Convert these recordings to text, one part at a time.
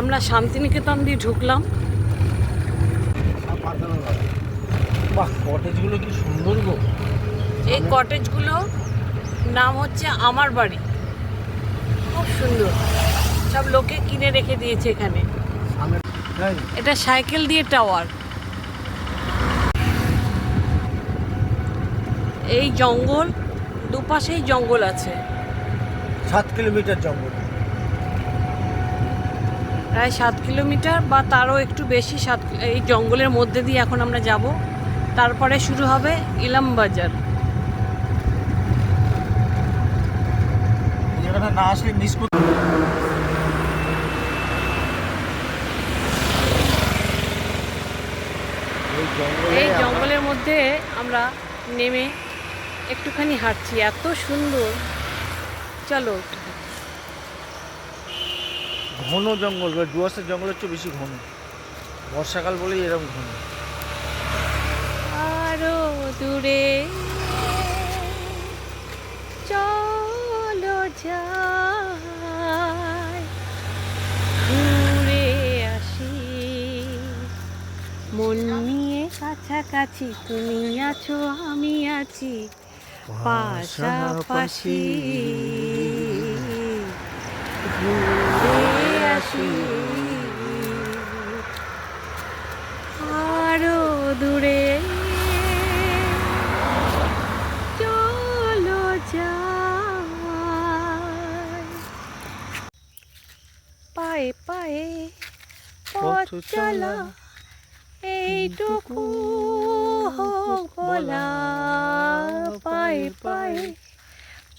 আমরা শান্তিনিকেতন দিয়ে ঢুকলাম। বাহ কটেজগুলো কি সুন্দর গো। এই কটেজগুলো নাম হচ্ছে আমার বাড়ি। খুব সুন্দর। সব লোকে কিনে রেখে দিয়েছে এখানে। এটা সাইকেল দিয়ে টাওয়ার। এই জঙ্গল দুপাশেই জঙ্গল আছে। সাত কিলোমিটার জঙ্গল। প্রায় সাত কিলোমিটার বা তারও একটু বেশি সাত এই জঙ্গলের মধ্যে দিয়ে এখন আমরা যাব। তারপরে শুরু হবে ইলাম বাজার। এই না আসলে মিস এই জঙ্গলে এই আমরা- জঙ্গলের মধ্যে আমরা নেমে একটুখানি হাঁটছি। এত সুন্দর। চলো। ঘন জঙ্গল বা ডুয়ার্সের জঙ্গলের চেয়ে বেশি ঘন। বর্ষাকাল বলেই এরকম ঘন। আরও দূরে। চলো যাই। ঘুরে আসি। মন নিয়ে কাছাকাছি তুমি আছো আমি আছি। পাশাপাশি। ঘুরে আসি। আরও দূরে চলো পায়ে পায়ে পথ চলা এইটুকু বলা। পায়ে পায়ে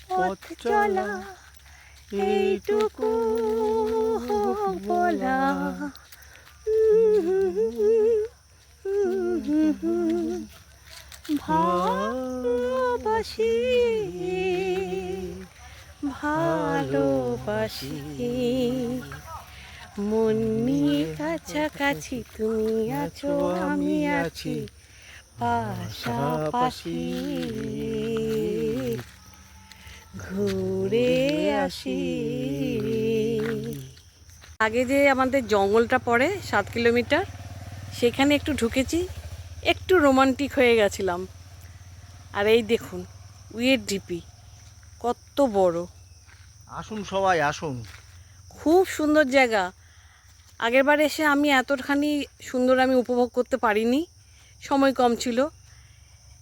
পথ চলা এইটুকু হোক ভালোবাসি ভালোবাসি। মন নিয়ে কাছাকাছি তুমি আছো আমি আছি পাশাপাশি। ঘুরে আসি। আগে যে আমাদের জঙ্গলটা পড়ে সাত কিলোমিটার সেখানে একটু ঢুকেছি একটু রোমান্টিক হয়ে গেছিলাম। আর এই দেখুন উইয়ের ডিপি কত বড়। আসুন সবাই আসুন। খুব সুন্দর জায়গা। আগেরবার এসে আমি এতখানি সুন্দর আমি উপভোগ করতে পারিনি সময় কম ছিল।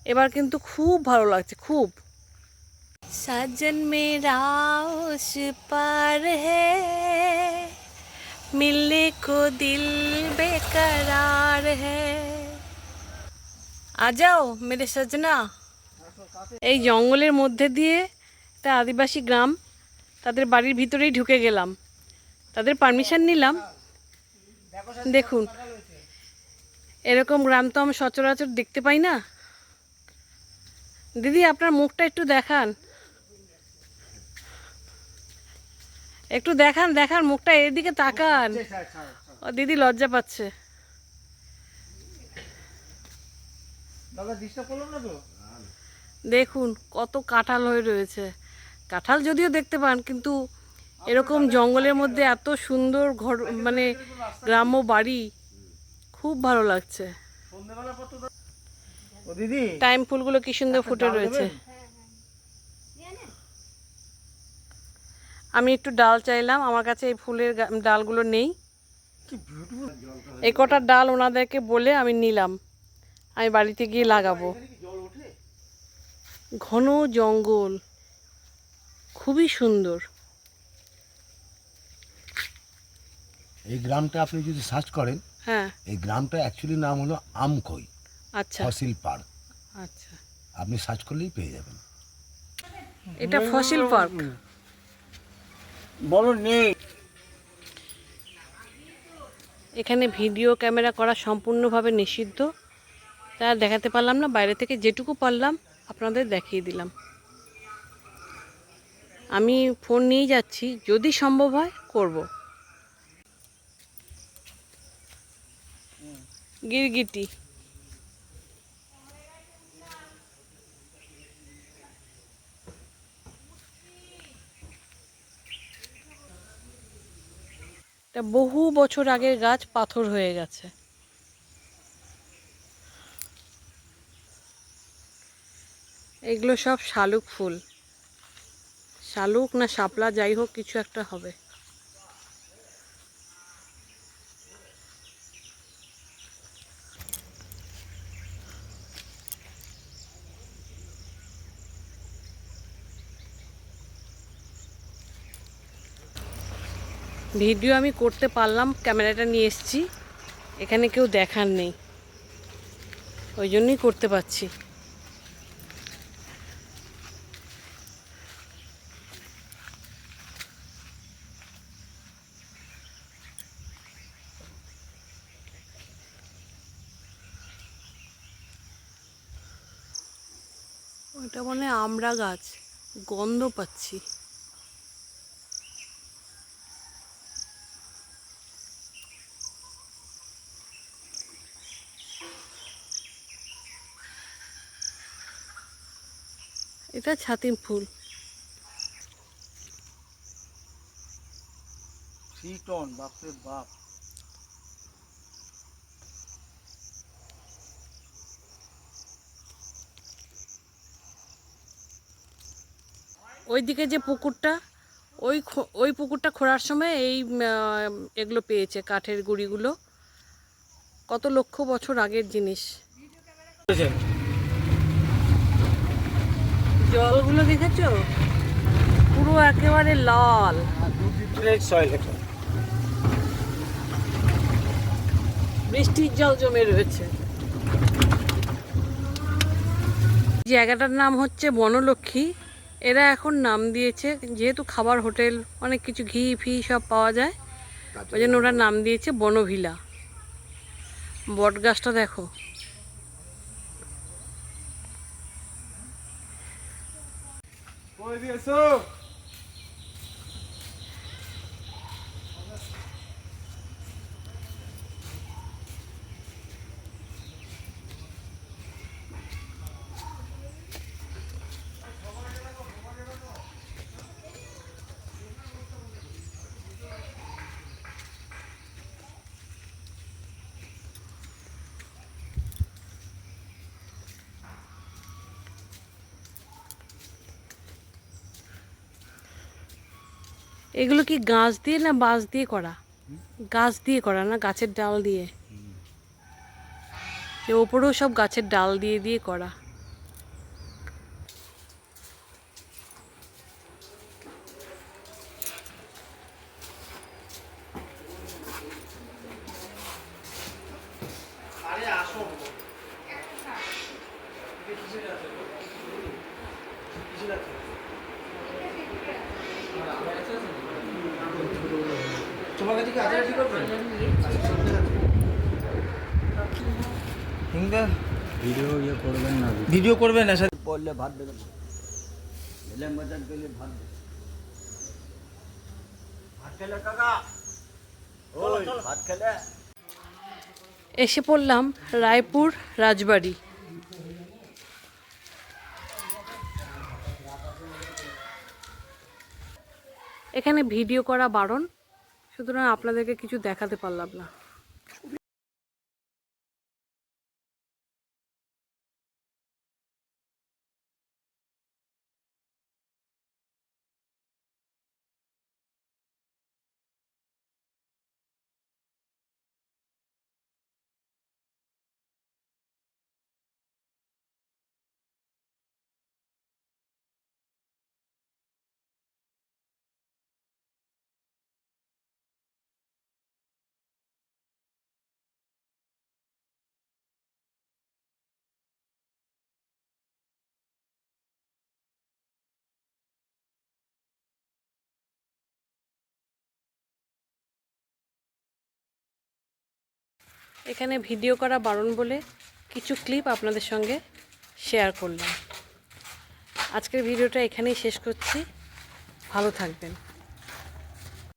এবার কিন্তু খুব ভালো লাগছে খুব। সাজন মেরা উস পার হে। मिलने को दिल बेकरार है आ जाओ मेरे सजना এই জঙ্গলের মধ্যে দিয়ে একটা আদিবাসী গ্রাম তাদের বাড়ির ভিতরেই ঢুকে গেলাম তাদের পারমিশন নিলাম দেখুন এরকম গ্রাম তো আমি সচরাচর দেখতে পাই না দিদি আপনার মুখটা একটু দেখান একটু দেখান দেখান মুখটা এদিকে তাকান। ও দিদি লজ্জা পাচ্ছে। দেখুন কত কাঁঠাল হয়ে রয়েছে। কাঁঠাল যদিও দেখতে পান কিন্তু এরকম জঙ্গলের মধ্যে এত সুন্দর ঘর মানে গ্রাম্য বাড়ি খুব ভালো লাগছে। টাইম ফুলগুলো কি সুন্দর ফুটে রয়েছে। আমি একটু ডাল চাইলাম আমার কাছে এই ফুলের ডালগুলো নেই। এই কটা ডাল ওনাদেরকে বলে আমি নিলাম। আমি বাড়িতে গিয়ে লাগাবো। ঘন জঙ্গল খুবই সুন্দর। এই গ্রামটা আপনি যদি সার্চ করেন হ্যাঁ। এই গ্রামটা অ্যাকচুয়ালি নাম হলো আমকই আচ্ছা। Fossil park. আচ্ছা। আপনি সার্চ করলেই পেয়ে যাবেন। এটা ফসিল পার্ক। বলো নেই এখানে ভিডিও ক্যামেরা করা সম্পূর্ণভাবে নিষিদ্ধ। তা দেখাতে পারলাম না বাইরে থেকে যেটুকু পারলাম আপনাদের দেখিয়ে দিলাম। আমি ফোন নিয়ে যাচ্ছি যদি সম্ভব হয় করব। গিরগিটি। এটা বহু বছর আগের গাছ পাথর হয়ে গেছে। এগুলো সব শালুক ফুল। শালুক না শাপলা, যাই হোক, কিছু একটা হবে। ভিডিও আমি করতে পারলাম, ক্যামেরাটা নিয়ে এসেছি। এখানে কেউ দেখার নেই। ওই জন্যই করতে পারছি। ওইটা মনে আমরা গাছ। গন্ধ পাচ্ছি। এটা ছাতিম ফুল। টন বাপরে বাপ। ওইদিকে যে পুকুরটা ওই খো- ওই পুকুরটা খোঁড়ার সময় এই এগুলো পেয়েছে কাঠের গুঁড়িগুলো। কত লক্ষ বছর আগের জিনিস। জলগুলো দেখেছ? পুরো একেবারে লাল। বৃষ্টির জল জমে রয়েছে। জায়গাটার নাম হচ্ছে বনলক্ষ্মী। এরা এখন নাম দিয়েছে যেহেতু খাবার হোটেল অনেক কিছু ঘি ফি সব পাওয়া যায়। ওই জন্য ওরা নাম দিয়েছে বনভিলা। বট গাছটা দেখো। 어디 갔어? এগুলো কি গাছ দিয়ে না বাঁশ দিয়ে করা? গাছ দিয়ে করা না গাছের ডাল দিয়ে? ওপরেও সব গাছের ডাল দিয়ে দিয়ে করা। তোমার কাছে কি আধার ঠিক করবে ভিডিও ইয়ে করবেন না ভিডিও। করবে না স্যার পড়লে ভাত দেবেন ভাত দেবেন ভাত খেলে কাকা? ওই ভাত খেলে। এসে পড়লাম রায়পুর রাজবাড়ি। এখানে ভিডিও করা বারণ সুতরাং আপনাদেরকে কিছু দেখাতে পারলাম না। এখানে ভিডিও করা বারণ বলে কিছু ক্লিপ আপনাদের সঙ্গে শেয়ার করলাম। আজকের ভিডিওটা এখানেই শেষ করছি। ভালো থাকবেন।